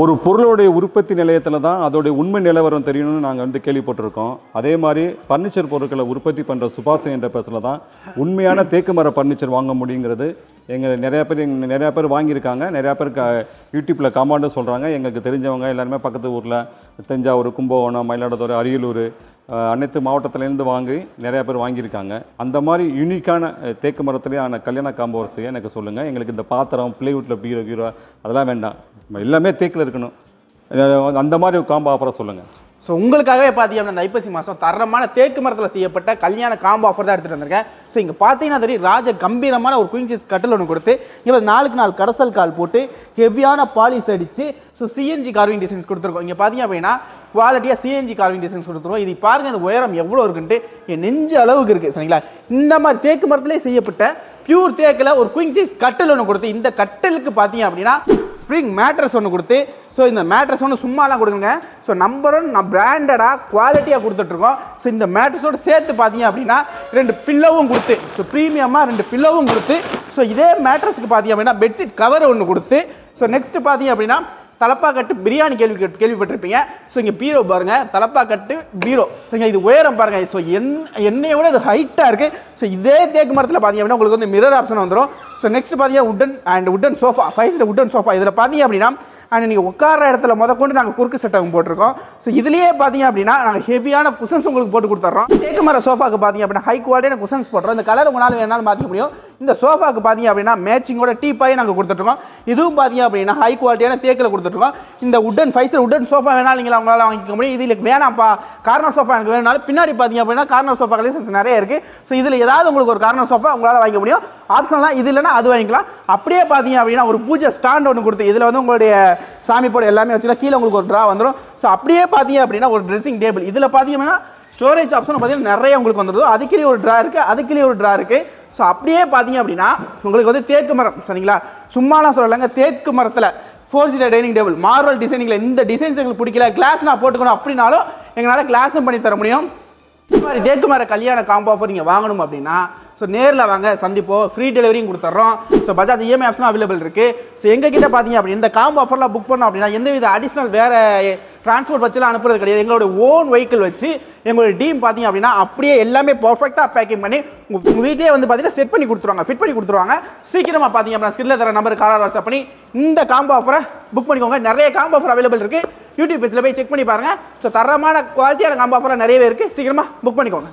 ஒரு பொருளுடைய உற்பத்தி நிலையத்தில் தான் அதோடைய உண்மை நிலவரம் தெரியணும்னு நாங்கள் வந்து கேள்விப்பட்டிருக்கோம். அதே மாதிரி பர்னிச்சர் பொருட்களை உற்பத்தி பண்ணுற சுபாஷ் என்ற பேசில் தான் உண்மையான தேக்கு மர பர்னிச்சர் வாங்க முடியுங்கிறது எங்கள் நிறையா பேர் எங்கள் நிறையா பேர் வாங்கியிருக்காங்க. நிறையா பேர் க யூடியூப்பில் கமாண்டும் சொல்கிறாங்க எங்களுக்கு தெரிஞ்சவங்க எல்லாருமே பக்கத்து ஊரில் தஞ்சாவூர் கும்பகோணம் மயிலாடுதுறை அரியலூர் அனைத்து மாவட்டத்திலேருந்து வாங்கி நிறையா பேர் வாங்கியிருக்காங்க. அந்த மாதிரி யூனிக்கான தேக்கு மரத்துலேயான கல்யாண காம்போ வரிசையை எனக்கு சொல்லுங்கள் எங்களுக்கு இந்த பாத்திரம் பிளேவுட்டில் பீரோ கீரோ அதெல்லாம் வேண்டாம். எல்லாமே தேக்கில் இருக்கணும். அந்த மாதிரி ஒரு காம்போ ஆஃபராக சொல்லுங்கள் ஸோ உங்களுக்காகவே பார்த்தீங்கன்னா இந்த ஐப்பசி மாதம் தரமான தேக்கு மரத்தில் செய்யப்பட்ட கல்யாண காம்போ ஆஃபர் தான் எடுத்துகிட்டு வந்திருக்கேன். ஸோ இங்கே பார்த்தீங்கன்னா தெரியும் ராஜ கம்பீரமான ஒரு குயின் சீஸ் கட்டில் ஒன்று கொடுத்து இவர் நாளுக்கு நாள் கடசல் கால் போட்டு ஹெவியான பாலிஷ் அடித்து ஸோ சிஎன்ஜி கார்விங் டிசைன்ஸ் கொடுத்துருக்கோம். இங்கே பார்த்தீங்க அப்படின்னா குவாலிட்டியாக சிஎன்ஜி கார்விங் டிசைன்ஸ் கொடுத்துருவோம் இது பாருங்க இந்த உயரம் எவ்வளோ இருக்குன்ட்டு என் நெஞ்சு அளவுக்கு இருக்குது சரிங்களா? இந்த மாதிரி தேக்கு மரத்திலே செய்யப்பட்ட பியூர் தேக்கில் ஒரு குயின் சீஸ் கட்டில் ஒன்று கொடுத்து இந்த கட்டிலுக்கு பார்த்தீங்க அப்படின்னா ஸ்ப்ரிங் மேட்ரஸ் ஒன்று கொடுத்து ஸோ இந்த மேட்ரஸ் ஒன்று சும்மாலாம் கொடுங்க. ஸோ நம்பர் ஒன் நான் பிராண்டடாக குவாலிட்டியாக கொடுத்துட்ருக்கோம். ஸோ இந்த மேட்ரஸோட சேர்த்து பார்த்தீங்க அப்படின்னா ரெண்டு பில்லோவும் கொடுத்து ஸோ ப்ரீமியமாக ரெண்டு பில்லோவும் கொடுத்து ஸோ இதே மேட்ரஸுக்கு பார்த்தீங்க அப்படின்னா பெட்ஷீட் கவர் ஒன்று கொடுத்து ஸோ நெக்ஸ்ட்டு பார்த்தீங்க அப்படின்னா தலப்பா கட்டு பிரியாணி கேள்வி கேள்விப்பட்டிருப்பீங்க. ஸோ இங்கே பீரோ பாருங்கள் தலப்பா கட்டு பீரோ. சரிங்க இது உயரம் பாருங்கள் ஸோ என் என்னைய விட இது ஹைட்டாக இருக்குது ஸோ இதே தேக்கு மரத்தில் பார்த்தீங்க அப்படின்னா உங்களுக்கு வந்து மிரர் ஆப்ஷன் வந்துடும் ஸோ நெக்ஸ்ட் பார்த்தீங்கன்னா wooden and wooden sofa five seat wooden sofa இதில் பார்த்தீங்க அப்படின்னா அண்ட் நீங்கள் உட்கார இடத்துல முத கொண்டு நாங்கள் குறுக்கு செட்டகம் போட்டிருக்கோம். ஸோ இதுலேயே பார்த்தீங்க அப்படின்னா நாங்கள் ஹெவியான குஷன்ஸ் உங்களுக்கு போட்டு கொடுத்துட்றோம் தேக்கு மர சோஃபாக்கு பார்த்தீங்க அப்படின்னா ஹை குவாலிட்டியான குஷன்ஸ் போடுறோம் இந்த கலர் உங்களால் வேணாலும் மாற்றிக்க முடியும். இந்த சோஃபாக்கு பார்த்தீங்க அப்படின்னா மேட்சிங்கோட டீ நாங்கள் கொடுத்துட்ருக்கோம். இதுவும் பார்த்தீங்க அப்படின்னா ஹை குவாலிட்டியான தேக்கில் கொடுத்துட்ருக்கோம். இந்த உடன் ஃபைசர் உட்டன் சோஃபா வேணாலும் நீங்கள் உங்களால் வாங்கிக்க முடியும். இதில் வேணாம்ப்பா. கார்னர் சோஃபா எனக்கு வேணும்னாலும் பின்னாடி பார்த்தீங்க அப்படின்னா கார்னர் சோஃபா கலெக்ஷன்ஸ் நிறைய இருக்குது ஸோ இதில் ஏதாவது உங்களுக்கு ஒரு கார்னர் சோஃபா உங்களால் வாங்கிக்க முடியும். ஆப்ஷன்லாம் இது இல்லைன்னா அது வாங்கிக்கலாம். அப்படியே பார்த்தீங்க அப்படின்னா ஒரு பூஜை ஸ்டாண்ட் ஒன்று கொடுத்து இதில் வந்து உங்களுடைய சாமி போட எல்லாமே வச்சுக்கலாம். கீழே உங்களுக்கு ஒரு ட்ரா வந்துடும் ஸோ அப்படியே பார்த்தீங்க அப்படின்னா ஒரு ட்ரெஸ்ஸிங் டேபிள் இதில் பார்த்தீங்க அப்படின்னா ஸ்டோரேஜ் ஆப்ஷன் பார்த்தீங்கன்னா நிறைய உங்களுக்கு வந்துடும் அதுக்குள்ளேயே ஒரு ட்ரா இருக்குது அதுக்குள்ளேயே ஒரு ட்ரா இருக்குது ஸோ அப்படியே பார்த்தீங்க அப்படின்னா உங்களுக்கு வந்து தேக்கு மரம் சரிங்களா? சும்மாலாம் சொல்லலைங்க தேக்கு மரத்தில் four seater dining table marble டிசைனிங்கில் இந்த டிசைன்ஸ் எங்களுக்கு பிடிக்கல. கிளாஸ் நான் போட்டுக்கணும் அப்படின்னாலும் எங்களால் கிளாஸும் பண்ணி தர முடியும். இந்த மாதிரி தேக்கு மர கல்யாண காம்போ ஆஃபர் நீங்கள் வாங்கணும் அப்படின்னா ஸோ நேரில் வாங்க சந்திப்போம். ஃப்ரீ டெலிவரியும் கொடுத்துட்றோம் ஸோ பஜாஜ் இஎம்ஐ ஆப்ஷனும் அவைலபிள் இருக்குது ஸோ எங்ககிட்ட பார்த்தீங்க அப்படின்னா இந்த காம்போ ஆஃபர்லாம் புக் பண்ணோம் அப்படின்னா எந்தவித அடிஷ்னல் வேறு டிரான்ஸ்போர்ட் வச்சுலாம் அனுப்புறது கிடையாது. எங்களோட ஓன் வெஹிக்கிள் வச்சு எங்களோட டீம் பார்த்தீங்க அப்படின்னா அப்படியே எல்லாமே பர்ஃபெக்டாக பேக்கிங் பண்ணி உங்கள் உங்கள் வந்து பார்த்தீங்கன்னா செட் பண்ணி கொடுத்துருவாங்க. ஃபிட் பண்ணி கொடுத்துருவாங்க. சீக்கிரமாக பார்த்தீங்க அப்படின்னா ஸ்கிரில் தர நம்பர் காலர் வாட்ஸ்அப் பண்ணி இந்த காம்போ ஆஃபரை புக் பண்ணிக்கோங்க. நிறைய காம்போ ஆஃபர் அவைலபிள் இருக்குது யூடியூப் பேஜில் போய் செக் பண்ணி பாருங்கள் ஸோ தரமான குவாலிட்டியான காம்போ ஆஃபராக நிறையவே இருக்குது சீக்கிரமாக புக் பண்ணிக்கோங்க.